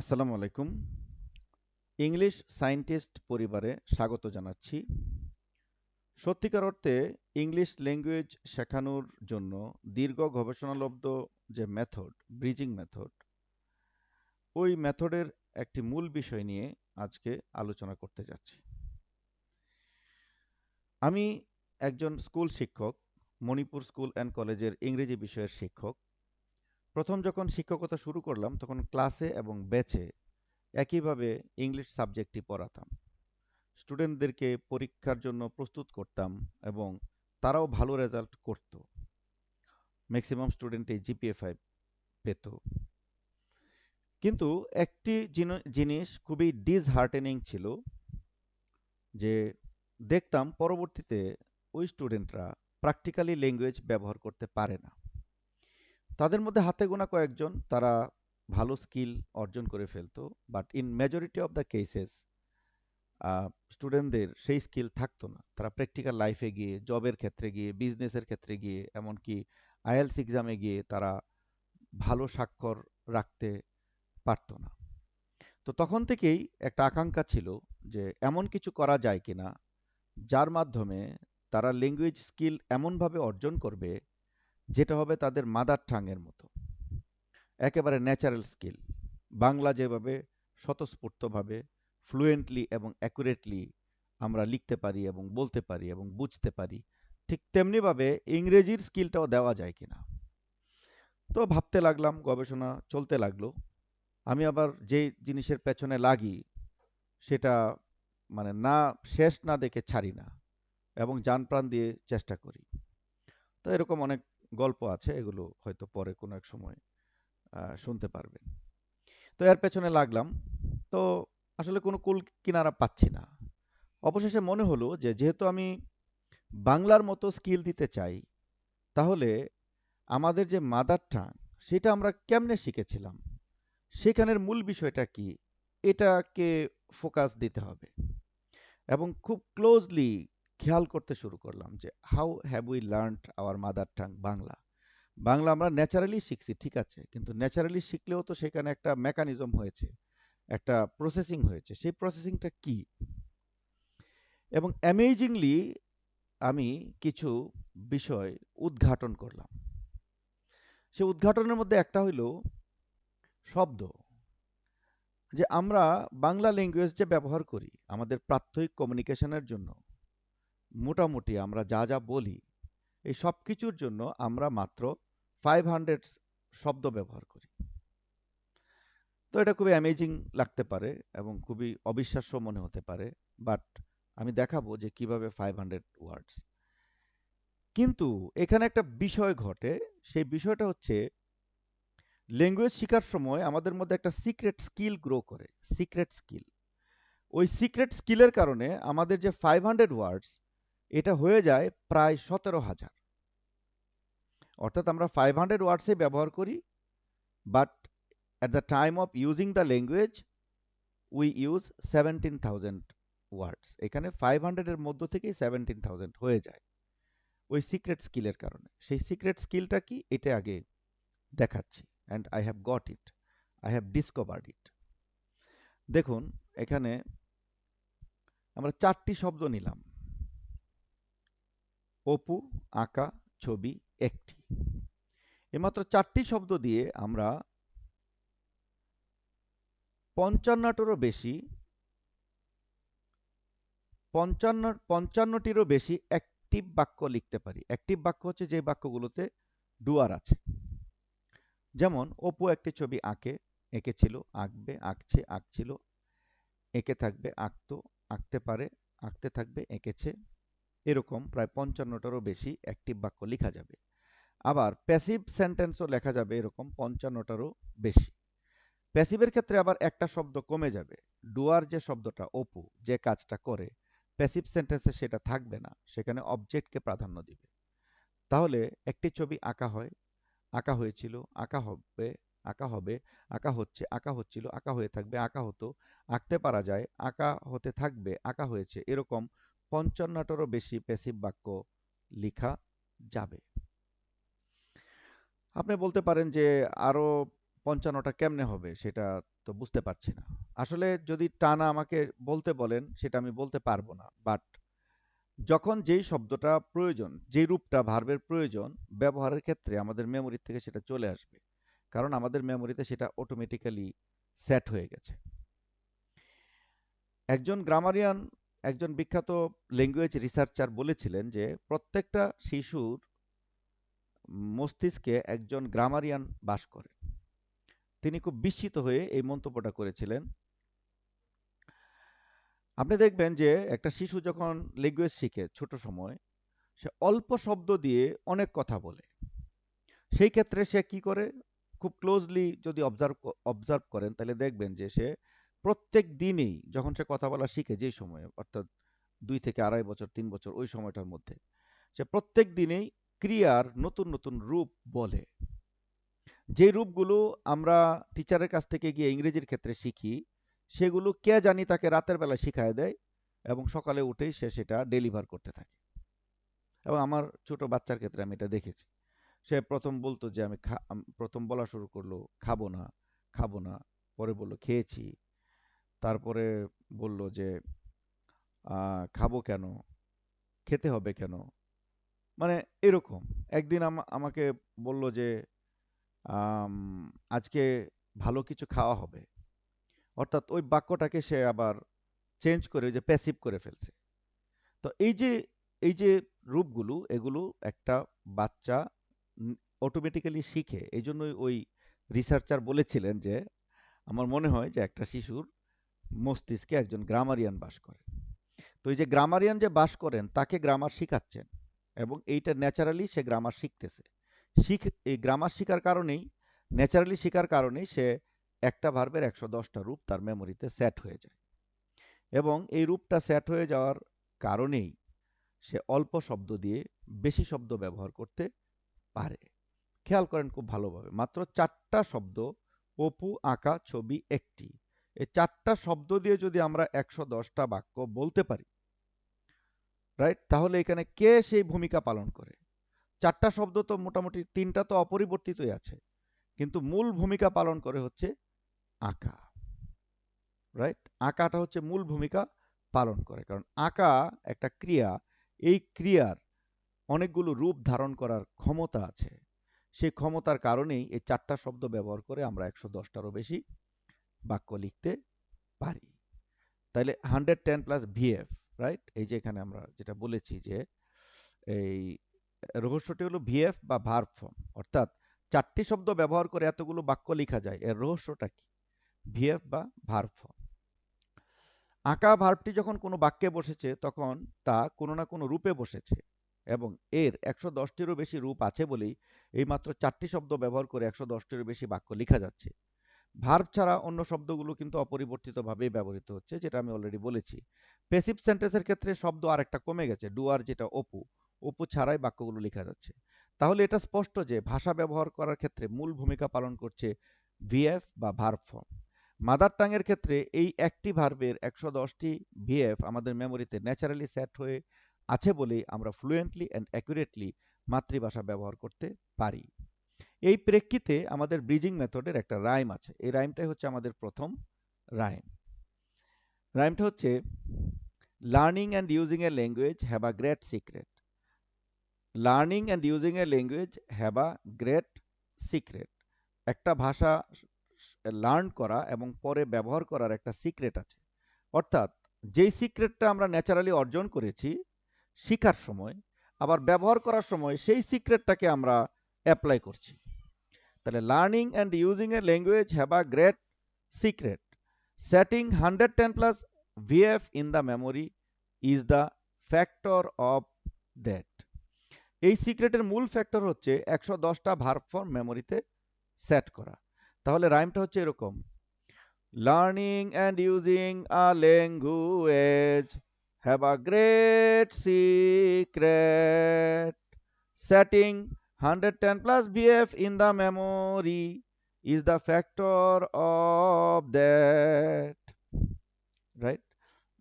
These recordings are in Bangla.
আসসালামু আলাইকুম। ইংলিশ সায়েন্টিস্ট পরিবারে স্বাগত জানাচ্ছি। সত্যিকার অর্থে ইংলিশ ল্যাঙ্গুয়েজ শেখানোর জন্য দীর্ঘ গবেষণালব্ধ যে মেথড, ব্রিজিং মেথড, ওই মেথডের একটি মূল বিষয় নিয়ে আজকে আলোচনা করতে যাচ্ছি। আমি একজন স্কুল শিক্ষক, মণিপুর স্কুল অ্যান্ড কলেজের ইংরেজি বিষয়ের শিক্ষক। প্রথম যখন শিক্ষকতা শুরু করলাম, তখন ক্লাসে এবং ব্যাচে একইভাবে ইংলিশ সাবজেক্টটি পড়াতাম। স্টুডেন্টদেরকে পরীক্ষার জন্য প্রস্তুত করতাম এবং তারাও ভালো রেজাল্ট করত। ম্যাক্সিমাম স্টুডেন্টই জিপিএ ফাইভ পেত। কিন্তু একটি জিনিস খুবই ডিসহার্টেনিং ছিল যে দেখতাম পরবর্তীতে ওই স্টুডেন্টরা প্র্যাকটিক্যালি ল্যাঙ্গুয়েজ ব্যবহার করতে পারে না। তাদের মধ্যে হাতে গোনা কয়েকজন তারা ভালো স্কিল অর্জন করে ফেলতো but in majority of the cases স্টুডেন্টদের সেই স্কিল থাকতো না। তারা প্র্যাকটিক্যাল লাইফে গিয়ে জবের ক্ষেত্রে গিয়ে বিজনেসের ক্ষেত্রে গিয়ে, এমনকি আইএলস এক্সামে গিয়ে তারা ভালো স্বাক্ষর রাখতে পারতো না। তো তখন থেকেই একটা আকাঙ্ক্ষা ছিল যে এমন কিছু করা যায় কিনা, যার মাধ্যমে তারা ল্যাঙ্গুয়েজ স্কিল এমনভাবে অর্জন করবে যেটা হবে তাদের মাদার টাঙের মতো। একেবারে ন্যাচারাল স্কিল বাংলা যেভাবে স্বতঃস্ফূর্তভাবে ফ্লুয়েন্টলি এবং অ্যাকুরেটলি আমরা লিখতে পারি এবং বলতে পারি এবং বুঝতে পারি, ঠিক তেমনিভাবে ইংরেজির স্কিলটাও দেওয়া যায় কিনা। তো ভাবতে লাগলাম, গবেষণা চলতে লাগল। আমি আবার যে জিনিসের পেছনে লাগি, সেটা মানে না, শেষ না দেখে ছাড়ি না এবং যান প্রাণ দিয়ে চেষ্টা করি। তো এরকম অনেক গল্প আছে, এগুলো হয়তো পরে কোনো এক সময় শুনতে পারবেন। তো এর পেছনে লাগলাম। তো আসলে কোনো কুল কিনারা পাচ্ছি না। অবশেষে মনে হলো যে, যেহেতু আমি বাংলার মতো স্কিল দিতে চাই, তাহলে আমাদের যে মাদার টাং, সেটা আমরা কেমনে শিখেছিলাম? সেখানের মূল বিষয়টা কি? এটাকে ফোকাস দিতে হবে। এবং খুব ক্লোজলি খেয়াল করতে শুরু করলাম যে how have we learn our mother tongue Bangla? Bangla আমরা ন্যাচারালি শিখছি, ঠিক আছে, কিন্তু ন্যাচারালি শিখলেও তো সেখানে একটা মেকানিজম হয়েছে, একটা প্রসেসিং হয়েছে। সেই প্রসেসিংটা কি? এবং অ্যামেজিংলি আমি কিছু বিষয় উদ্ঘাটন করলাম। সে উদ্ঘাটনের মধ্যে একটা হইল শব্দ, যে আমরা বাংলা ল্যাঙ্গুয়েজ যে ব্যবহার করি, আমাদের প্রাত্যহিক কমিউনিকেশনের জন্য মোটামুটি আমরা যা যা বলি, এই সব কিছুর জন্য আমরা মাত্র ফাইভ হান্ড্রেড শব্দ ব্যবহার করি। তো এটা খুবই অ্যামেজিং লাগতে পারে এবং খুবই অবিশ্বাস্য মনে হতে পারে বাট আমি দেখাবো যে কীভাবে ফাইভ হান্ড্রেড ওয়ার্ডস কিন্তু এখানে একটা বিষয় ঘটে, সেই বিষয়টা হচ্ছে ল্যাঙ্গুয়েজ শেখার সময় আমাদের মধ্যে একটা সিক্রেট স্কিল গ্রো করে সিক্রেট স্কিল ওই সিক্রেট স্কিলের কারণে আমাদের যে ফাইভ হান্ড্রেড ওয়ার্ডস এটা হয়ে যায় প্রায় সতেরো হাজার। অর্থাৎ আমরা ফাইভ হান্ড্রেড ওয়ার্ডসে ব্যবহার করি but at the time of using the language we use seventeen thousand words এখানে ফাইভ হান্ড্রেডের মধ্য থেকেই সেভেন্টিন থাউজেন্ড হয়ে যায়। ওই সিক্রেট স্কিলের কারণে। সেই সিক্রেট স্কিলটা কি? এটা আগে দেখাচ্ছি and I have got it I have discovered it দেখুন, এখানে আমরা চারটি শব্দ নিলাম। অপু, আঁকা, ছবি, একটি। এমাত্র চারটি শব্দ দিয়ে আমরা পঞ্চান্নটারও বেশি, পঞ্চান্ন, পঞ্চান্নটিরও বেশি অ্যাক্টিভ বাক্য লিখতে পারি। অ্যাক্টিভ বাক্য হচ্ছে যে বাক্যগুলোতে ডুয়ার আছে। যেমন, অপু একটি ছবি আঁকে, এঁকেছিল, আঁকবে, আঁকছে, আঁকছিল, এঁকে থাকবে, আঁকতো, আঁকতে পারে, আঁকতে থাকবে, এঁকেছে এরকম প্রায় পঞ্চান্নটারও বেশি অ্যাক্টিভ বাক্য লেখা যাবে। আবার প্যাসিভ সেন্টেন্সও লেখা যাবে এরকম পঞ্চান্নটারও বেশি। প্যাসিভের ক্ষেত্রে আবার একটা শব্দ কমে যাবে। ডুয়ার যে শব্দটা, অপু, যে কাজটা করে প্যাসিভ সেন্টেন্সে সেটা থাকবে না, সেখানে অবজেক্টকে প্রাধান্য দিবে। তাহলে একটি ছবি আঁকা হয়, আঁকা হয়েছিল, আঁকা হবে আঁকা হবে, আঁকা হচ্ছে, আঁকা হচ্ছিল, আঁকা হয়ে থাকবে, আঁকা হতো, আঁকতে পারা যায়, আঁকা হতে থাকবে, আঁকা হয়েছে, এরকম পঞ্চান্নটারও বেশি প্যাসিভ বাক্য লিখা যাবে। আপনি বলতে পারেন যে আরও পঞ্চান্নটা কেমনে হবে সেটা তো বুঝতে পারছি না। আসলে যদি টানা আমাকে বলতে বলেন সেটা আমি বলতে পারব না বাট যখন যেই শব্দটা প্রয়োজন, যেই রূপটা ভার্বের প্রয়োজন, ব্যবহারের ক্ষেত্রে আমাদের মেমোরি থেকে সেটা চলে আসবে। কারণ আমাদের মেমোরিতে সেটা অটোমেটিক্যালি সেট হয়ে গেছে। একজন গ্রামারিয়ান একজন বিখ্যাত ল্যাঙ্গুয়েজ রিসার্চার বলেছিলেন যে প্রত্যেকটা শিশুর মস্তিষ্কে একজন গ্রামারিয়ান বাস করে। তিনি খুব বিস্মিত হয়ে এই মন্তব্যটা করেছিলেন। আপনি দেখবেন যে একটা শিশু যখন ল্যাঙ্গুয়েজ শিখে ছোট সময়, সে অল্প শব্দ দিয়ে অনেক কথা বলে। সেই ক্ষেত্রে সে কি করে? খুব ক্লোজলি যদি অবজার্ভ অবজার্ভ করেন, তাহলে দেখবেন যে সে প্রত্যেক দিনেই যখন সে কথা বলা শিখে যে সময়ে, অর্থাৎ দুই থেকে আড়াই বছর, তিন বছর ওই সময়টার মধ্যে, সে প্রত্যেক দিনেই ক্রিয়ার নতুন নতুন রূপ বলে। যে রূপগুলো আমরা টিচারের কাছ থেকে গিয়ে ইংরেজির ক্ষেত্রে শিখি, সেগুলো কে জানি তাকে রাতের বেলা শিখায় দেয় এবং সকালে উঠেই সে সেটা ডেলিভার করতে থাকে। এবং আমার ছোট বাচ্চার ক্ষেত্রে আমি এটা দেখেছি। সে প্রথম বলতো যে, আমি প্রথম বলা শুরু করল, খাব না খাব না, পরে বলল, খেয়েছি। তারপরে বলল যে খাব কেন? খেতে হবে কেন? মানে এরকম। একদিন আমাকে বলল যে আজকে ভালো কিছু খাওয়া হবে। অর্থাৎ ওই বাক্যটাকে সে আবার চেঞ্জ করে যে প্যাসিভ করে ফেলছে। তো এই যে এই যে রূপগুলো, এগুলো একটা বাচ্চা অটোমেটিক্যালি শিখে। এই জন্যই ওই রিসার্চার বলেছিলেন যে, আমার মনে হয় যে একটা শিশুর মস্তিষ্কে একজন গ্রামারিয়ান বাস করে। তো এই যে গ্রামারিয়ান যে বাস করেন, তাকে গ্রামার শিখাচ্ছেন এবং এইটা ন্যাচারালি সে গ্রামার শিখতেছে। শিখ, এই গ্রামার শিখার কারণেই ন্যাচারালি শিখার কারণেই সে একটা ভার্বের একশো দশটা রূপ তার মেমোরিতে সেট হয়ে যায়। এবং এই রূপটা সেট হয়ে যাওয়ার কারণেই সে অল্প শব্দ দিয়ে বেশি শব্দ ব্যবহার করতে পারে। খেয়াল করেন খুব ভালোভাবে, মাত্র চারটা শব্দ, অপু, আঁকা, ছবি, একটি। এই চারটা শব্দ দিয়ে যদি আমরা একশো দশটা বাক্য বলতে পারি রাইট তাহলে এখানে কে সেই ভূমিকা পালন করে? চারটা শব্দ তো মোটামুটি তিনটা তো অপরিবর্তিতই আছে, কিন্তু মূল ভূমিকা পালন করে হচ্ছে আঁকা রাইট আঁকাটা হচ্ছে মূল ভূমিকা পালন করে, কারণ আঁকা একটা ক্রিয়া, এই ক্রিয়ার অনেকগুলো রূপ ধারণ করার ক্ষমতা আছে। সেই ক্ষমতার কারণেই এই চারটা শব্দ ব্যবহার করে আমরা একশো দশটারও বেশি বাক্য লিখতে পারি। তাহলে hundred ten plus VF right এই যে এখানে আমরা যেটা বলেছি যে এই রহস্যটি হলো ভিএফ বা ভার্ব ফর্ম অর্থাৎ চারটি শব্দ ব্যবহার করে এতগুলো বাক্য লেখা যায়, এর রহস্যটা কি? ভিএফ বা ভার্ব ফর্ম আঁকা ভার্বটি যখন কোনো বাক্যে বসেছে, তখন তা কোনো না কোনো রূপে বসেছে এবং এর একশো দশটিরও বেশি রূপ আছে বলেই এই মাত্র চারটি শব্দ ব্যবহার করে একশো দশটিরও বেশি বাক্য লেখা যাচ্ছে। ভার্ব ছাড়া অন্য শব্দগুলো কিন্তু অপরিবর্তিতভাবেই ব্যবহৃত হচ্ছে, যেটা আমি অলরেডি বলেছি। পেসিভ সেন্টেন্সের ক্ষেত্রে শব্দ আরেকটা কমে গেছে ডুয়ার যেটা অপু। অপু ছাড়াই বাক্যগুলো লেখা যাচ্ছে। তাহলে এটা স্পষ্ট যে ভাষা ব্যবহার করার ক্ষেত্রে মূল ভূমিকা পালন করছে ভিএফ বা ভার্ব ফর্ম মাদার টাঙের ক্ষেত্রে এই একটি ভার্বের একশো দশটি ভিএফ আমাদের মেমোরিতে ন্যাচারালি সেট হয়ে আছে বলেই আমরা ফ্লুয়েন্টলি অ্যান্ড অ্যাকুরেটলি মাতৃভাষা ব্যবহার করতে পারি। এই প্রেক্ষিতে আমাদের ব্রিজিং মেথডের একটা রাইম আছে। এই রাইমটাই হচ্ছে আমাদের প্রথম রাইম রাইমটা হচ্ছে learning and using a language have a great secret learning and using a language have a great secret একটা ভাষা লার্ন করা এবং পরে ব্যবহার করার একটা সিক্রেট আছে। অর্থাৎ, যেই সিক্রেটটা আমরা ন্যাচারালি অর্জন করেছি শিখার সময়, আবার ব্যবহার করার সময় সেই সিক্রেটটাকে আমরা অ্যাপ্লাই করছি। তাহলে learning and using a language have a great secret setting hundred ten plus VF in the memory is the factor of that এই সিক্রেটের মূল ফ্যাক্টর হচ্ছে একশো দশটা ভার্ব ফর্ম মেমোরিতে সেট করা। তাহলে রাইমটা হচ্ছে এরকম। Learning and using a language have a great secret setting 110 plus BF in the memory is the factor of that. Right?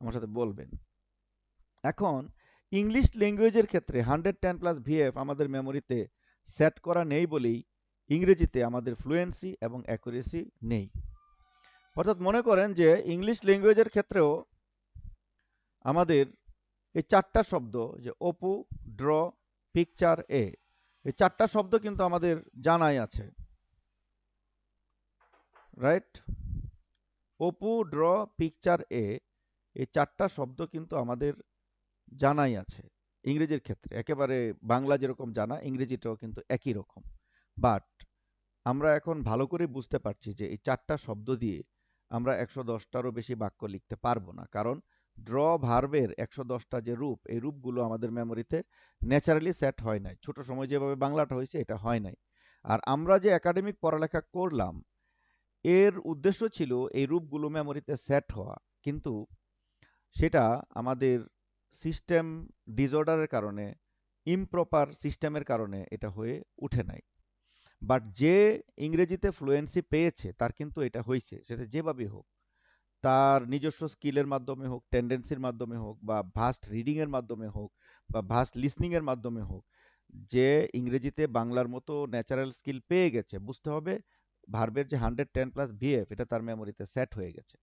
আমার সাথে বলবেন। এখন ইংলিশ ল্যাঙ্গুয়েজের ক্ষেত্রে হান্ড্রেড টেন প্লাস ভিএফ আমাদের মেমোরিতে সেট করা নেই বলেই ইংরেজিতে আমাদের ফ্লুয়েন্সি এবং অ্যাকুরেসি নেই। অর্থাৎ মনে করেন যে ইংলিশ ল্যাঙ্গুয়েজের ক্ষেত্রেও আমাদের এই চারটা শব্দ যে অপু, ড্র পিকচার এ এই চারটা শব্দ কিন্তু আমাদের জানাই আছে। Right Apu, draw picture a, এই চারটা শব্দ কিন্তু আমাদের জানাই আছে ইংরেজির ক্ষেত্রে। একেবারে বাংলা যেরকম জানা, ইংরেজিটাও কিন্তু একই রকম। বাট আমরা এখন ভালো করে বুঝতে পারছি যে এই চারটা শব্দ দিয়ে আমরা একশো দশটারও বেশি বাক্য লিখতে পারব না। কারণ ড্র ভার্বের একশো দশটা যে রূপ, এই রূপগুলো আমাদের মেমোরিতে ন্যাচারালি সেট হয় নাই। ছোট সময় যেভাবে বাংলাটা হয়েছে, এটা হয় নাই। আর আমরা যে একাডেমিক পড়ালেখা করলাম, এর উদ্দেশ্য ছিল এই রূপগুলো মেমোরিতে সেট হওয়া। কিন্তু সেটা আমাদের সিস্টেম ডিসঅর্ডারের কারণে ইমপ্রপার সিস্টেমের কারণে এটা হয়ে উঠে নাই। বাট যে ইংরেজিতে ফ্লুয়েন্সি পেয়েছে, তার কিন্তু এটা হয়েছে, সেটা যেভাবেই হোক। তার নিজস্ব স্কিলের মাধ্যমে হোক টেন্ডেন্সির মাধ্যমে হোক, বা ভাস্ট রিডিংয়ের মাধ্যমে হোক, বা ভাস্ট লিসনিংয়ের মাধ্যমে হোক, যে ইংরেজিতে বাংলার মতো ন্যাচারাল স্কিল পেয়ে গেছে, বুঝতে হবে ভার্বের যে হান্ড্রেড টেন প্লাস ভিএফ এটা তার মেমোরিতে সেট হয়ে গেছে।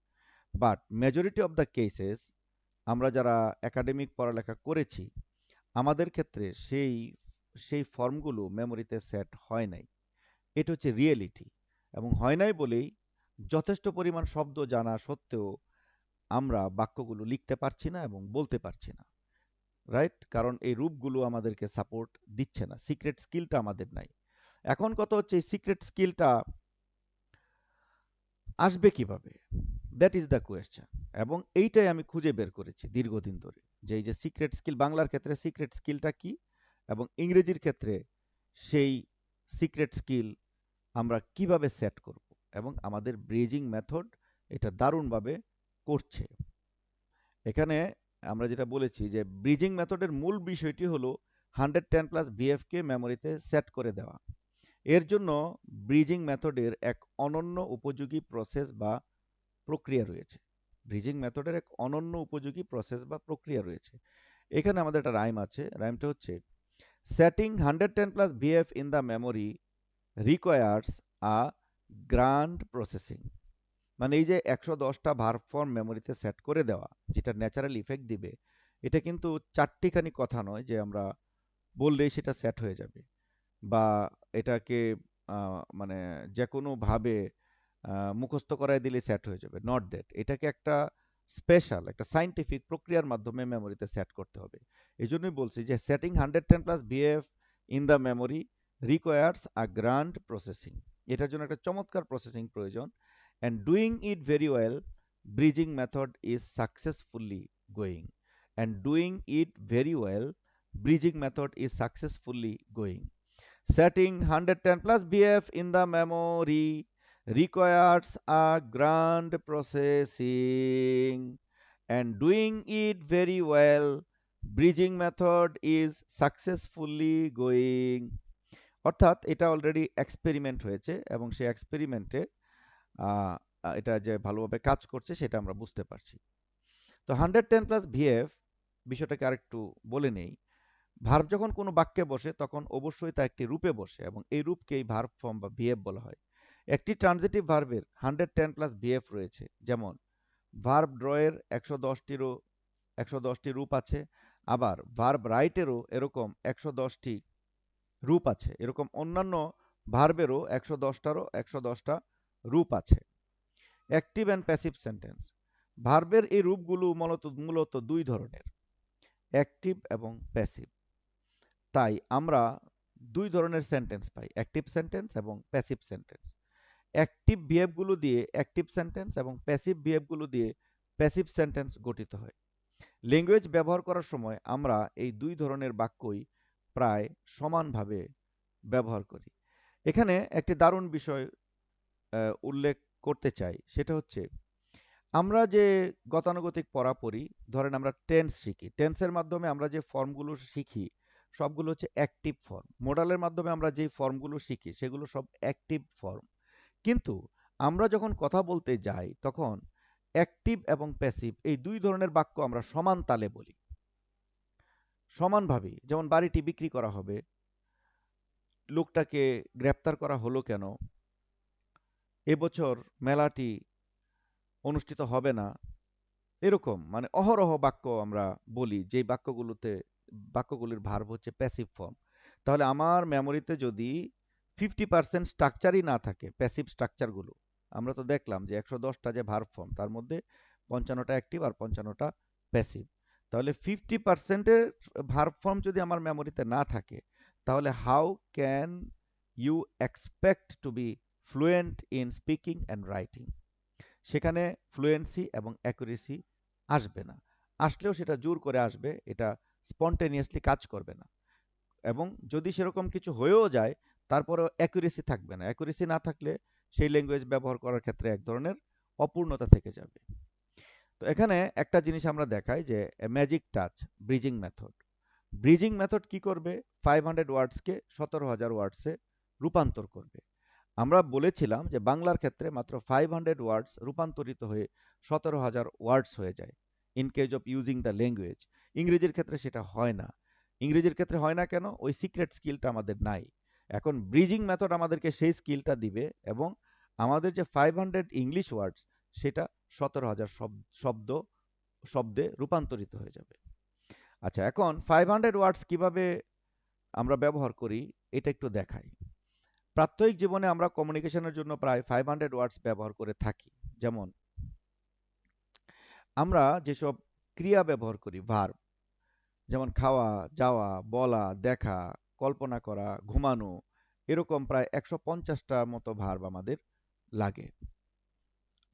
But majority of the cases আমরা যারা একাডেমিক পড়ালেখা করেছি, আমাদের ক্ষেত্রে সেই সেই ফর্মগুলো মেমোরিতে সেট হয় নাই। এটা হচ্ছে রিয়েলিটি এবং হয় নাই বলেই যথেষ্ট পরিমাণ শব্দ জানা সত্ত্বেও আমরা বাক্যগুলো লিখতে পারছি না এবং বলতে পারছি না রাইট কারণ এই রূপগুলো আমাদেরকে সাপোর্ট দিচ্ছে না সিক্রেট স্কিলটা আমাদের নাই। এখন কত হচ্ছে এই সিক্রেট স্কিলটা আসবে কীভাবে? দ্যাট ইজ দ্য কোয়েশ্চেন এবং এইটাই আমি খুঁজে বের করেছি দীর্ঘদিন ধরে, যে এই যে সিক্রেট স্কিল বাংলার ক্ষেত্রে সিক্রেট স্কিলটা কি? এবং ইংরেজির ক্ষেত্রে সেই সিক্রেট স্কিল আমরা কীভাবে সেট করব? এবং আমাদের ব্রিজিং মেথড এটা দারুণভাবে করছে। এখানে আমরা যেটা বলেছি যে ব্রিজিং মেথডের মূল বিষয়টি হলো হান্ড্রেড টেন প্লাস বিএফকে মেমোরিতে সেট করে দেওয়া। এর জন্য ব্রিজিং মেথডের এক অনন্য উপযোগী প্রসেস বা প্রক্রিয়া রয়েছে। ব্রিজিং মেথডের এক অনন্য উপযোগী প্রসেস বা প্রক্রিয়া রয়েছে। এখানে আমাদের একটা রাইম আছে রাইমটা হচ্ছে setting hundred ten plus BF in the memory requires a grand processing মানে এই যে একশো দশটা ভার ফর্ম মেমোরিতে সেট করে দেওয়া, যেটা ন্যাচারাল ইফেক্ট দিবে, এটা কিন্তু চারটিখানি কথা নয় যে আমরা বললেই সেটা সেট হয়ে যাবে। বা এটাকে মানে যে কোনোভাবে মুখস্থ করায় দিলে সেট হয়ে যাবে নট দ্যাট এটাকে একটা স্পেশাল একটা সাইন্টিফিক প্রক্রিয়ার মাধ্যমে মেমোরিতে সেট করতে হবে। এই জন্যই বলছি যে setting hundred ten plus BF in the memory requires a grand processing এটার জন্য একটা চমৎকার প্রসেসিং প্রয়োজন and doing it very well bridging method is successfully going and doing it very well bridging method is successfully going setting 110 plus bf in the memory requires a grand processing and doing it very well bridging method is successfully going অর্থাৎ এটা অলরেডি এক্সপেরিমেন্ট হয়েছে এবং সেই এক্সপেরিমেন্টে এটা যে ভালোভাবে কাজ করছে সেটা আমরা বুঝতে পারছি। তো হান্ড্রেড টেন প্লাস ভিএফ বিষয়টাকে আরেকটু বলে নেই। ভার্ব যখন কোনো বাক্যে বসে তখন অবশ্যই তা একটি রূপে বসে এবং এই রূপকেই ভার্ব ফর্ম বা ভিএফ বলা হয়। একটি ট্রানজিটিভ ভার্বের হান্ড্রেড টেন প্লাস ভিএফ রয়েছে। যেমন ভার্ব ড্রয়ের একশো দশটিরও, একশো দশটি রূপ আছে, আবার ভার্ব রাইটেরও এরকম একশো দশটি রূপ আছে। এরকম অন্যান্য ভার্বেরও একশো দশটারও একশো দশটা রূপ আছে। Active and passive sentence. ভার্বের এই রূপগুলো মূলত মূলত দুই ধরনের, অ্যাক্টিভ এবং প্যাসিভ। তাই আমরা দুই ধরনের সেন্টেন্স পাই, অ্যাক্টিভ সেন্টেন্স এবং প্যাসিভ সেন্টেন্স। অ্যাক্টিভ বিহেভগুলো দিয়ে অ্যাক্টিভ সেন্টেন্স এবং প্যাসিভ বিহেভগুলো দিয়ে প্যাসিভ সেন্টেন্স গঠিত হয়। ল্যাঙ্গুয়েজ ব্যবহার করার সময় আমরা এই দুই ধরনের বাক্যই প্রায় সমানভাবে ব্যবহার করি। এখানে একটি দারুণ বিষয় উল্লেখ করতে চাই। সেটা হচ্ছে, আমরা যে গতানুগতিক পড়া পড়ি, ধরেন আমরা টেন্স শিখি টেন্সের মাধ্যমে আমরা যে ফর্মগুলো শিখি, সবগুলো হচ্ছে অ্যাক্টিভ ফর্ম মোডালের মাধ্যমে আমরা যে ফর্মগুলো শিখি, সেগুলো সব অ্যাক্টিভ ফর্ম কিন্তু আমরা যখন কথা বলতে যাই, তখন অ্যাক্টিভ এবং প্যাসিভ এই দুই ধরনের বাক্য আমরা সমান তালে বলি। সমানভাবে যেমন বাড়িটি বিক্রি করা হবে, লোকটাকে গ্রেপ্তার করা হলো কেন? এবছর মেলাটি অনুষ্ঠিত হবে না। এরকম মানে অহরহ বাক্য আমরা বলি, যেই বাক্যগুলোতে, বাক্যগুলির ভার্ব হচ্ছে প্যাসিভ ফর্ম তাহলে আমার মেমোরিতে যদি ফিফটি পার্সেন্ট স্ট্রাকচারই না থাকে প্যাসিভ স্ট্রাকচারগুলো আমরা তো দেখলাম যে একশো দশটা যে ভার্ব ফর্ম তার মধ্যে পঞ্চান্নটা অ্যাক্টিভ আর পঞ্চান্নটা প্যাসিভ তাহলে ফিফটি পার্সেন্টের ভার্ব ফর্ম যদি আমার মেমোরিতে না থাকে, তাহলে how can you expect to be fluent in speaking and writing সেখানে ফ্লুয়েন্সি এবং অ্যাকুরেসি আসবে না। আসলেও সেটা জোর করে আসবে, এটা স্পন্টেনিয়াসলি কাজ করবে না। এবং যদি সেরকম কিছু হয়েও যায়, তারপরেও অ্যাকুরেসি থাকবে না। অ্যাকুরেসি না থাকলে সেই ল্যাঙ্গুয়েজ ব্যবহার করার ক্ষেত্রে এক ধরনের অপূর্ণতা থেকে যাবে। তো এখানে একটা জিনিস আমরা দেখাই যে magic touch bridging method bridging method কি করবে? ফাইভ হান্ড্রেড ওয়ার্ডসকে সতেরো হাজার ওয়ার্ডসে রূপান্তর করবে। আমরা বলেছিলাম যে, বাংলার ক্ষেত্রে মাত্র ফাইভ হান্ড্রেড ওয়ার্ডস রূপান্তরিত হয়ে সতেরো হাজার ওয়ার্ডস হয়ে যায় in case of using the language ইংরেজির ক্ষেত্রে সেটা হয় না। ইংরেজির ক্ষেত্রে হয় না কেন? ওই সিক্রেট স্কিলটা আমাদের নাই। এখন ব্রিজিং মেথড আমাদেরকে সেই স্কিলটা দিবে এবং আমাদের যে ফাইভ হান্ড্রেড ইংলিশ ওয়ার্ডস সেটা সতেরো হাজার শব্দ, শব্দে রূপান্তরিত হয়ে যাবে। আচ্ছা এখন ফাইভ হান্ড্রেড ওয়ার্ডস কীভাবে আমরা ব্যবহার করি, এটা একটু দেখাই। প্রাত্যহিক জীবনে আমরা কমিউনিকেশনের জন্য প্রায় ফাইভ হান্ড্রেড ওয়ার্ডস ব্যবহার করে থাকি। যেমন, আমরা যেসব ক্রিয়া ব্যবহার করি ভার্ব যেমন খাওয়া, যাওয়া, বলা, দেখা, কল্পনা করা, ঘুমানো, এরকম প্রায় একশো পঞ্চাশটা মতো ভার্ব আমাদের লাগে।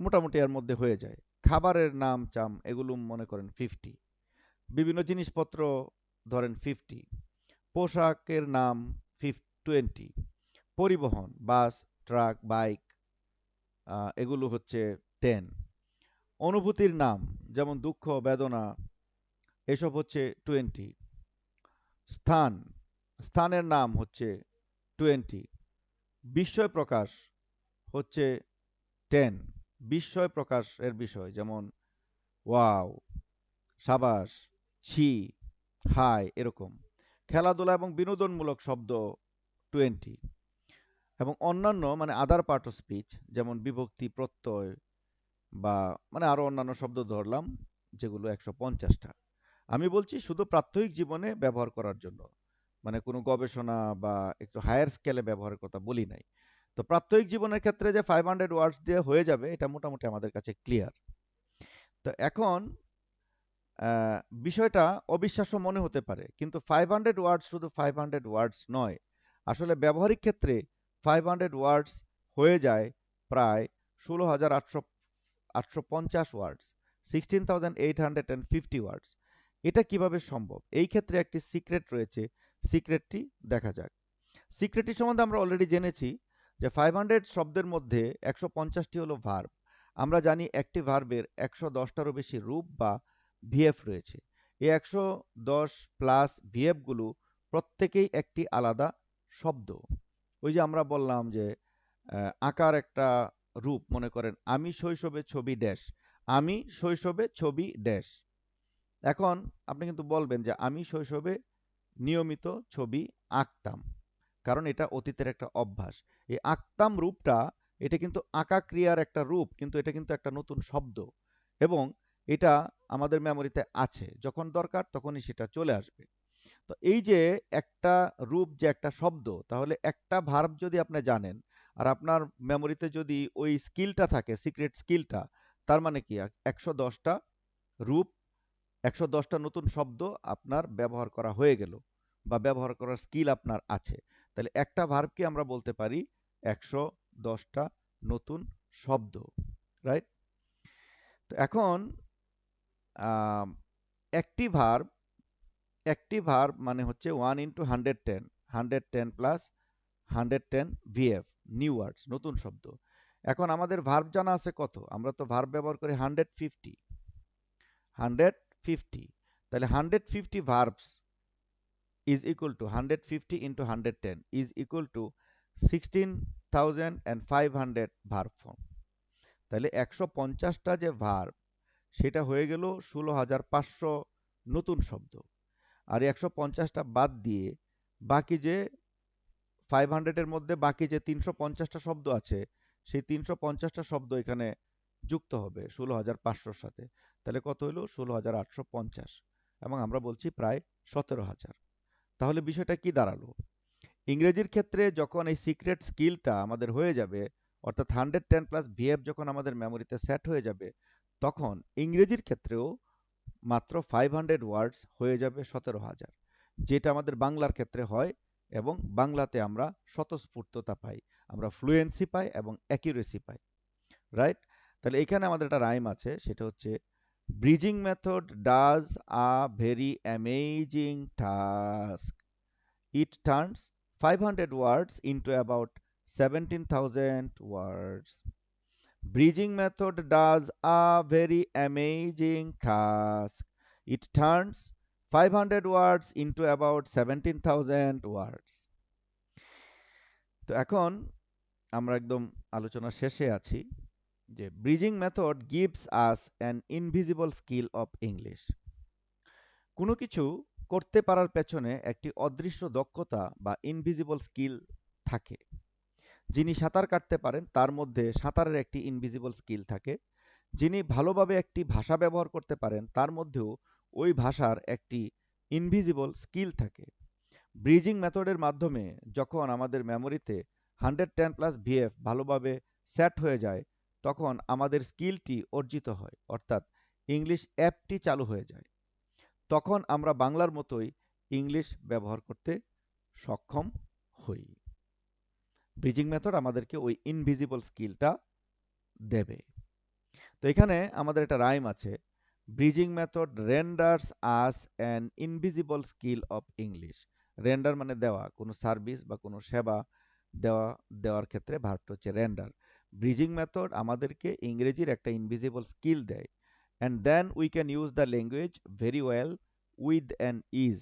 মোটামুটি এর মধ্যে হয়ে যায়। খাবারের নাম চাম এগুলো মনে করেন ফিফটি বিভিন্ন জিনিসপত্র ধরেন ফিফটি পোশাকের নাম টোয়েন্টি পরিবহন, বাস, ট্রাক, বাইক এগুলো হচ্ছে টেন অনুভূতির নাম যেমন দুঃখ, বেদনা, এসব হচ্ছে টোয়েন্টি স্থান, স্থানের নাম হচ্ছে টোয়েন্টি বিস্ময় প্রকাশ হচ্ছে টেন বিস্ময় প্রকাশের বিষয়, যেমন, ওয়াও সাবাস ছি হাই এরকম। খেলাধুলা এবং বিনোদনমূলক শব্দ, টোয়েন্টি এবং অন্যান্য মানে আদার পার্ট অফ স্পিচ যেমন, বিভক্তি প্রত্যয় বা মানে আরও অন্যান্য শব্দ ধরলাম, যেগুলো একশো পঞ্চাশটা। আমি বলছি শুধু প্রাত্যহিক জীবনে ব্যবহার করার জন্য। মানে কোনো গবেষণা বা একটু হায়ার স্কেলে ব্যবহারের কথা বলি নাই। তো প্রাত্যহিক জীবনের ক্ষেত্রে যে ফাইভ হান্ড্রেড ওয়ার্ডস দিয়ে হয়ে যাবে, এটা মোটামুটি আমাদের কাছে ক্লিয়ার তো এখন বিষয়টা অবিশ্বাস্য মনে হতে পারে, কিন্তু ফাইভ হান্ড্রেড ওয়ার্ডস শুধু ফাইভ হান্ড্রেড ওয়ার্ডস নয়। আসলে ব্যবহারিক ক্ষেত্রে ফাইভ হান্ড্রেড ওয়ার্ডস হয়ে যায় প্রায় ষোলো হাজার আটশো আটশো পঞ্চাশ words sixteen thousand eight hundred and fifty words এটা কীভাবে সম্ভব? এই ক্ষেত্রে একটি সিক্রেট রয়েছে সিক্রেটটি দেখা যাক। সিক্রেটটি সম্বন্ধে আমরা অলরেডি জেনেছি যে ফাইভ হান্ড্রেড শব্দের মধ্যে একশো পঞ্চাশটি হলো ভার্ব আমরা জানি একটি ভার্বের একশো দশটারও বেশি রূপ বা ভিএফ রয়েছে। এই একশো দশ প্লাস ভিএফগুলো প্রত্যেকেই একটি আলাদা শব্দ। ওই যে আমরা বললাম যে আকার একটা রূপ, মনে করেন, আমি শৈশবে ছবি ড্যাশ আমি শৈশবে ছবি ড্যাশ এখন আপনি কিন্তু বলবেন যে, আমি শৈশবে নিয়মিত ছবি আঁকতাম। কারণ এটা অতীতের একটা অভ্যাস। এই আঁকতাম রূপটা, এটা কিন্তু আঁকা ক্রিয়ার একটা রূপ, কিন্তু এটা কিন্তু একটা নতুন শব্দ। এবং এটা আমাদের মেমোরিতে আছে। যখন দরকার তখনই সেটা চলে আসবে। তো এই যে একটা রূপ যে একটা শব্দ, তাহলে একটা ভার্ব যদি আপনি জানেন, আর আপনার মেমোরিতে যদি ওই স্কিলটা থাকে সিক্রেট স্কিলটা তার মানে কি? একশো দশটা রূপ, একশো দশটা নতুন শব্দ আপনার ব্যবহার করা হয়ে গেল, বা ব্যবহার করার স্কিল আপনার আছে। তাহলে একটা ভার্বকে আমরা বলতে পারি একশো দশটা নতুন শব্দ রাইট তো এখন একটি ভার্ব একটি ভার্ব মানে হচ্ছে one into hundred ten hundred ten plus hundred ten VF new words নতুন শব্দ। এখন আমাদের ভার্ব জানা আছে কত? আমরা তো ভার্ব ব্যবহার করি হান্ড্রেড ফিফটি হান্ড্রেড ফিফটি তাহলে hundred fifty verbs hundred ten is equal to sixteen thousand and five hundred verb form তাহলে একশো পঞ্চাশটা যে ভার্ব সেটা হয়ে গেল ষোলো হাজার পাঁচশো নতুন শব্দ। আর একশো পঞ্চাশটা বাদ দিয়ে বাকি যে ফাইভ হান্ড্রেডের মধ্যে বাকি যে তিনশো পঞ্চাশটা শব্দ আছে, সেই তিনশো পঞ্চাশটা শব্দ এখানে যুক্ত হবে ষোলো হাজার পাঁচশোর সাথে। তাহলে কত হলো? ষোলো হাজার আটশো পঞ্চাশ। এবং আমরা বলছি প্রায় সতেরো হাজার। তাহলে বিষয়টা কি দাঁড়াল? ইংরেজির ক্ষেত্রে যখন এই সিক্রেট স্কিলটা আমাদের হয়ে যাবে, অর্থাৎ হান্ড্রেড টেন প্লাস ভিএফ যখন আমাদের মেমোরিতে সেট হয়ে যাবে, তখন ইংরেজির ক্ষেত্রেও মাত্র ফাইভ হান্ড্রেড ওয়ার্ডস হয়ে যাবে সতেরো হাজার, যেটা আমাদের বাংলার ক্ষেত্রে হয় এবং বাংলাতে আমরা স্বতঃস্ফূর্ততা পাই, আমরা ফ্লুয়েন্সি পাই এবং অ্যাকিউরেসি পাই। রাইট তাহলে এখানে আমাদের একটা রাইম আছে, সেটা হচ্ছে bridging method does a very amazing task it turns five hundred words into about seventeen thousand words bridging method does a very amazing task it turns five hundred words into about seventeen thousand words তো এখন আমরা একদম আলোচনা শেষে আছি। যে bridging method gives us an invisible skill of English কোনো কিছু করতে পারার পেছনে একটি অদৃশ্য দক্ষতা বা ইনভিজিবল স্কিল থাকে। যিনি সাঁতার কাটতে পারেন, তার মধ্যে সাঁতারের একটি ইনভিজিবল স্কিল থাকে। যিনি ভালোভাবে একটি ভাষা ব্যবহার করতে পারেন, তার মধ্যেও ওই ভাষার একটি ইনভিজিবল স্কিল থাকে। ব্রিজিং মেথডের মাধ্যমে যখন আমাদের মেমোরিতে হান্ড্রেড টেন প্লাস ভিএফ ভালোভাবে সেট হয়ে যায় তখন আমাদের স্কিলটি অর্জিত হয়, অর্থাৎ ইংলিশ অ্যাপটি চালু হয়ে যায়। তখন আমরা বাংলার মতোই ইংলিশ ব্যবহার করতে সক্ষম হই। ব্রিজিং মেথড আমাদেরকে ওই ইনভিজিবল স্কিলটা দেবে। তো এখানে আমাদের একটা রাইম আছে bridging method renders us an invisible skill of English render মানে দেওয়া, কোনো সার্ভিস বা কোনো সেবা দেওয়া, দেওয়ার ক্ষেত্রে ভার্বটা হচ্ছে রেন্ডার ব্রিজিং মেথড আমাদেরকে ইংরেজির একটা ইনভিজিবল স্কিল দেয়। And then we can use the language very well with an ease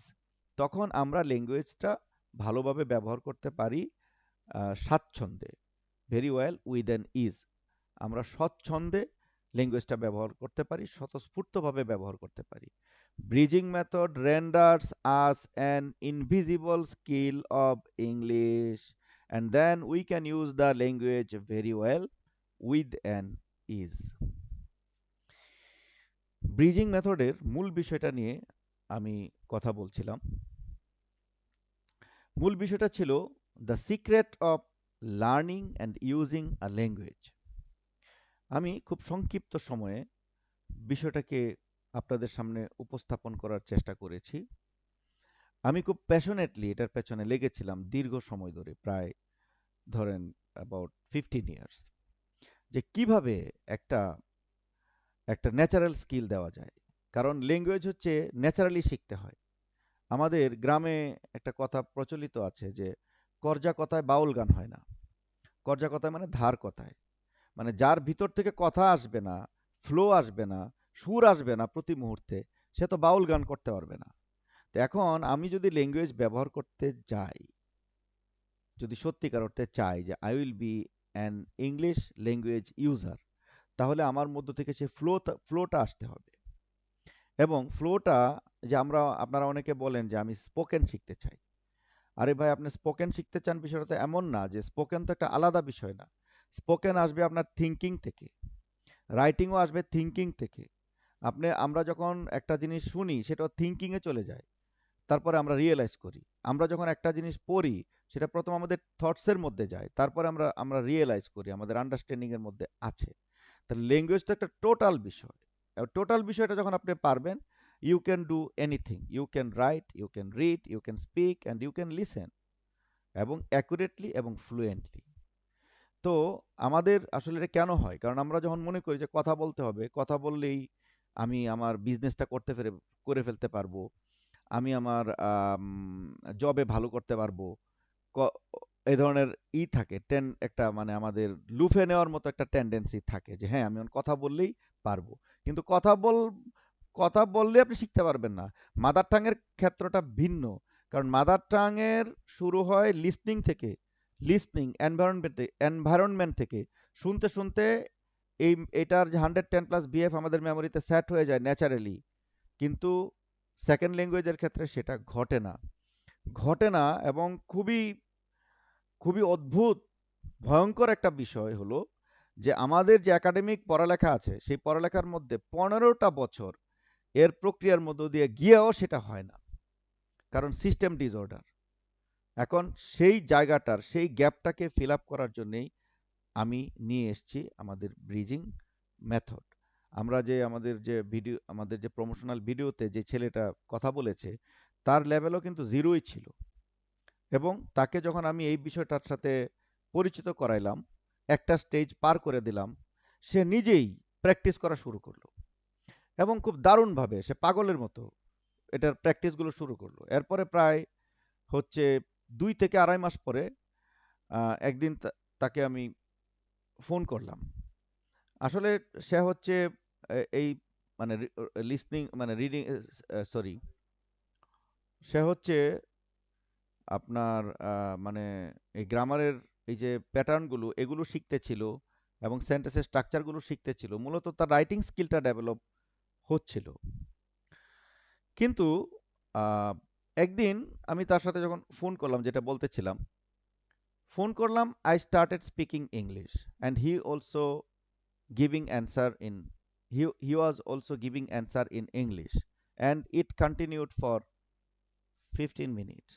তখন আমরা ল্যাঙ্গুয়েজটা ভালোভাবে ব্যবহার করতে পারি স্বাচ্ছন্দ্যে। Very well with an ease আমরা স্বচ্ছন্দে ল্যাঙ্গুয়েজটা ব্যবহার করতে পারি, স্বতঃস্ফূর্তভাবে ব্যবহার করতে পারি। Bridging method renders us an invisible skill of English and then we can use the language very well with an ease bridging মেথডের মূল বিষয়টা নিয়ে আমি কথা বলছিলাম। মূল বিষয়টা ছিল the secret of learning and using a language আমি খুব সংক্ষিপ্ত সময়ে বিষয়টাকে আপনাদের সামনে উপস্থাপন করার চেষ্টা করেছি। আমি খুব প্যাশনেটলি এটার পেছনে লেগেছিলাম দীর্ঘ সময় ধরে, প্রায় ধরেন অ্যাবাউট ফিফটিন ইয়ার্স যে কীভাবে একটা একটা ন্যাচারাল স্কিল দেওয়া যায়। কারণ ল্যাঙ্গুয়েজ হচ্ছে ন্যাচারালি শিখতে হয়। আমাদের গ্রামে একটা কথা প্রচলিত আছে যে, করজা কথায় বাউল গান হয় না। করজা কথায় মানে ধার কথায়। মানে যার ভিতর থেকে কথা আসবে না ফ্লো আসবে না, সুর আসবে না প্রতি মুহূর্তে, সে তো বাউল গান করতে পারবে না। তো এখন আমি যদি ল্যাঙ্গুয়েজ ব্যবহার করতে যাই, যদি সত্যিকার অর্থে চাই যে I will be an English language user তাহলে আমার মধ্য থেকে সে ফ্লো ফ্লোটা আসতে হবে। এবং ফ্লোটা যে আমরা, আপনারা অনেকে বলেন যে আমি স্পোকেন শিখতে চাই। আরে ভাই, আপনি স্পোকেন শিখতে চান বিষয়টা তো এমন না যে স্পোকেন তো একটা আলাদা বিষয় না। স্পোকেন আসবে আপনার থিঙ্কিং থেকে রাইটিংও আসবে থিঙ্কিং থেকে। আপনি, আমরা যখন একটা জিনিস শুনি, সেটা থিঙ্কিংয়ে চলে যায়। তারপরে আমরা রিয়েলাইজ করি। আমরা যখন একটা জিনিস পড়ি, সেটা প্রথম আমাদের থটসের মধ্যে যায়, তারপরে আমরা আমরা রিয়েলাইজ করি আমাদের আন্ডারস্ট্যান্ডিং এর মধ্যে আছে। তাহলে ল্যাঙ্গুয়েজ তো একটা টোটাল বিষয়। টোটাল বিষয়টা যখন আপনি পারবেন you can do anything you can write you can read you can speak and you can listen এবং অ্যাকুরেটলি এবং ফ্লুয়েন্টলি তো আমাদের আসলে এটা কেন হয়? কারণ আমরা যখন মনে করি যে কথা বলতে হবে, কথা বললেই আমি আমার বিজনেসটা করতে ফেরে, করে ফেলতে পারব। আমি আমার জবে ভালো করতে পারব। এই ধরনের ই থাকে টেন একটা মানে আমাদের লুফে নেওয়ার মতো একটা টেন্ডেন্সি থাকে যে হ্যাঁ আমি কথা বললেই পারব। কিন্তু কথা বল, কথা বললে আপনি শিখতে পারবেন না। মাদার টাঙের ক্ষেত্রটা ভিন্ন। কারণ মাদার টাঙের শুরু হয় লিসনিং থেকে। লিসনিং এনভায়রনমেন্টে এনভায়রনমেন্ট থেকে। শুনতে শুনতে এই, এটার যে হান্ড্রেড টেন প্লাস বিএফ আমাদের মেমোরিতে সেট হয়ে যায় ন্যাচারালি কিন্তু সেকেন্ড ল্যাঙ্গুয়েজের ক্ষেত্রে সেটা ঘটে না। ঘটে না এবং খুবই খুবই অদ্ভুত, ভয়ঙ্কর একটা বিষয় হলো যে আমাদের যে একাডেমিক পড়ালেখা আছে, সেই পড়ালেখার মধ্যে পনেরোটা বছর এর প্রক্রিয়ার মধ্য দিয়ে গিয়েও সেটা হয় না। কারণ সিস্টেম ডিসঅর্ডার এখন সেই জায়গাটার, সেই গ্যাপটাকে ফিল আপ করার জন্যেই আমি নিয়ে এসেছি আমাদের ব্রিজিং মেথড আমরা যে আমাদের যে ভিডিও, আমাদের যে প্রমোশনাল ভিডিওতে যে ছেলেটা কথা বলেছে, তার লেভেলও কিন্তু জিরোই ছিল। এবং তাকে যখন আমি এই বিষয়টার সাথে পরিচিত করাইলাম, একটা স্টেজ পার করে দিলাম, সে নিজেই প্র্যাকটিস করা শুরু করল। এবং খুব দারুণভাবে, সে পাগলের মতো এটার প্র্যাকটিসগুলো শুরু করল। এরপরে প্রায় হচ্ছে দুই থেকে আড়াই মাস পরে একদিন তাকে আমি ফোন করলাম। আসলে সে হচ্ছে এই মানে লিসনিং মানে রিডিং সরি সে হচ্ছে আপনার মানে এই গ্রামারের এই যে প্যাটার্নগুলো এগুলো শিখতে ছিল এবং সেন্টেন্সের স্ট্রাকচারগুলো শিখতে ছিল। মূলত তার রাইটিং স্কিলটা ডেভেলপ হচ্ছিল। কিন্তু একদিন আমি তার সাথে যখন ফোন করলাম, যেটা বলতেছিলাম ফোন করলাম I started speaking English and he also giving answer in he he was also giving answer in English and it continued for fifteen minutes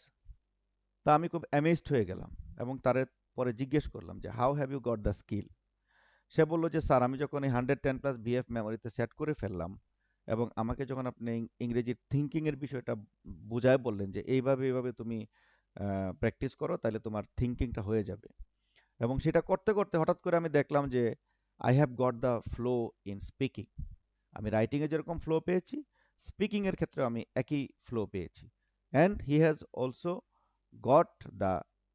তা আমি খুব অ্যামেজড হয়ে গেলাম এবং তার পরে জিজ্ঞেস করলাম যে how have you got the skill সে বলল যে, স্যার, আমি যখন এই হান্ড্রেড টেন প্লাস বিএফ মেমোরিতে সেট করে ফেললাম এবং আমাকে যখন আপনি ইংরেজি থিঙ্কিংয়ের বিষয়টা বুঝায় বললেন যে, এইভাবে এইভাবে তুমি প্র্যাকটিস করো তাহলে তোমার থিঙ্কিংটা হয়ে যাবে। এবং সেটা করতে করতে হঠাৎ করে আমি দেখলাম যে I have got the flow in speaking আমি রাইটিংয়ে যেরকম ফ্লো পেয়েছি স্পিকিংয়ের ক্ষেত্রে আমি একই ফ্লো পেয়েছি। And he has also got the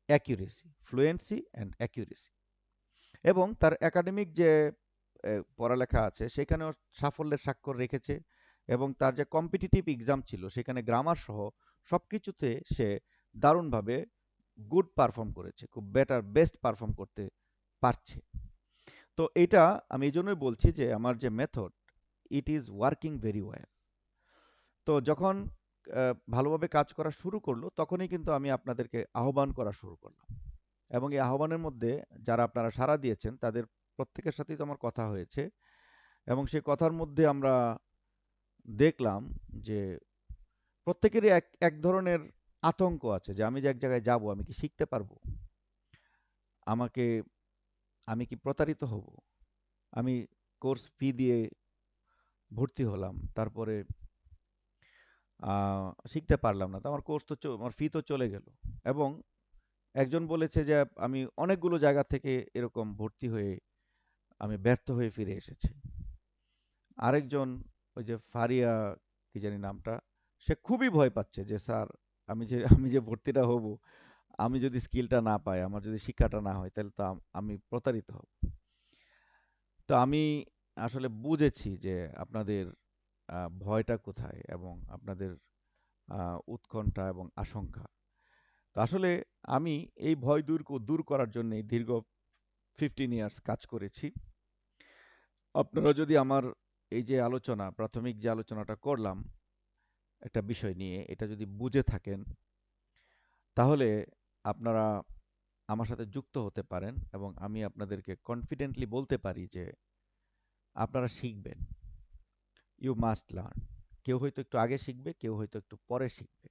accuracy fluency and accuracy এবং তার একাডেমিক যে পড়ালেখা আছে, সেখানেও সাফল্যের স্বাক্ষর রেখেছে এবং তার যে কম্পিটিটিভ এক্সাম ছিল, সেখানে গ্রামার সহ সব কিছুতে সে দারুণভাবে গুড পারফর্ম করেছে, খুব বেটার বেস্ট পারফর্ম করতে পারছে। তো এটা আমি এই জন্যই বলছি যে আমার যে method it is working very well তো যখন ভালোভাবে কাজ করা শুরু করল, তখনই কিন্তু আমি আপনাদেরকে আহ্বান করা শুরু করলাম। এবং এই আহ্বানের মধ্যে যারা আপনারা সাড়া দিয়েছেন, তাদের প্রত্যেকের সাথেই তো আমার কথা হয়েছে। এবং সেই কথার মধ্যে আমরা দেখলাম যে প্রত্যেকেরই এক এক ধরনের আতঙ্ক আছে যে আমি যে এক জায়গায় যাব, আমি কি শিখতে পারব? আমাকে আমি কি প্রতারিত হব? আমি কোর্স ফি দিয়ে ভর্তি হলাম, তারপরে শিখতে পারলাম না। তো আমার কোর্স তো আমার ফি তো চলে গেল। এবং একজন বলেছে যে, আমি অনেকগুলো জায়গা থেকে এরকম ভর্তি হয়ে আমি ব্যর্থ হয়ে ফিরে এসেছি। আরেকজন, ওই যে ফারিয়া, কি জানি নামটা, সে খুবই ভয় পাচ্ছে যে, স্যার, আমি যে আমি যে ভর্তিটা হব আমি যদি স্কিলটা না পাই, আমার যদি শিক্ষাটা না হয়, তাহলে তো আমি প্রতারিত হব। তো আমি আসলে বুঝেছি যে আপনাদের ভয়টা কোথায় এবং আপনাদের উৎকণ্ঠা এবং আশঙ্কা। তো আসলে আমি এই ভয় দূর দূর করার জন্য দীর্ঘ ফিফটিন ইয়ার্স কাজ করেছি। আপনারা যদি আমার এই যে আলোচনা, প্রাথমিক যে আলোচনাটা করলাম, একটা বিষয় নিয়ে, এটা যদি বুঝে থাকেন, তাহলে আপনারা আমার সাথে যুক্ত হতে পারেন এবং আমি আপনাদেরকে কনফিডেন্টলি বলতে পারি যে আপনারা শিখবেন। ইউ মাস্ট লার্ন কেউ হয়তো একটু আগে শিখবে, কেউ হয়তো একটু পরে শিখবে।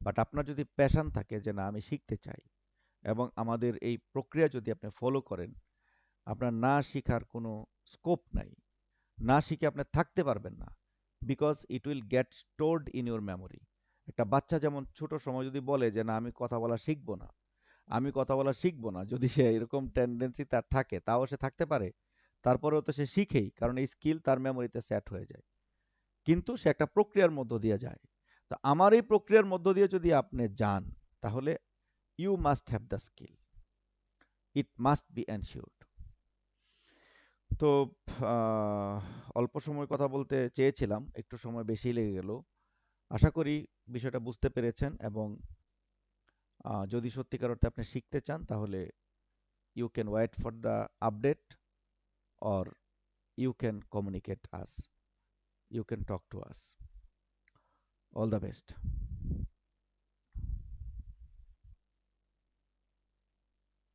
বাট আপনার যদি প্যাশন থাকে যে না, আমি শিখতে চাই এবং আমাদের এই প্রক্রিয়া যদি আপনি ফলো করেন, আপনার না শিখার কোনো স্কোপ নাই। না শিখে আপনি থাকতে পারবেন না because it will get stored in your memory একটা বাচ্চা যেমন ছোট সময় যদি বলে যে, না, আমি কথা বলা শিখব না, আমি কথা বলা শিখব না। যদি সে এরকম টেন্ডেন্সি তার থাকে, তাও সে থাকতে পারে। তারপরেও তো সে শিখেই, কারণ এই স্কিল তার মেমোরিতে সেট হয়ে যায়। কিন্তু সে একটা প্রক্রিয়ার মধ্য দিয়ে যায়। তো আমার এই প্রক্রিয়ার মধ্য দিয়ে যদি আপনি যান, তাহলে you must have the skill it must be ensured তো অল্প সময় কথা বলতে চেয়েছিলাম, একটু সময় বেশি লেগে গেল। আশা করি বিষয়টা বুঝতে পেরেছেন এবং যদি সত্যিকার অর্থে আপনি শিখতে চান, তাহলে you can wait for the update or you can communicate us you can talk to us all the best.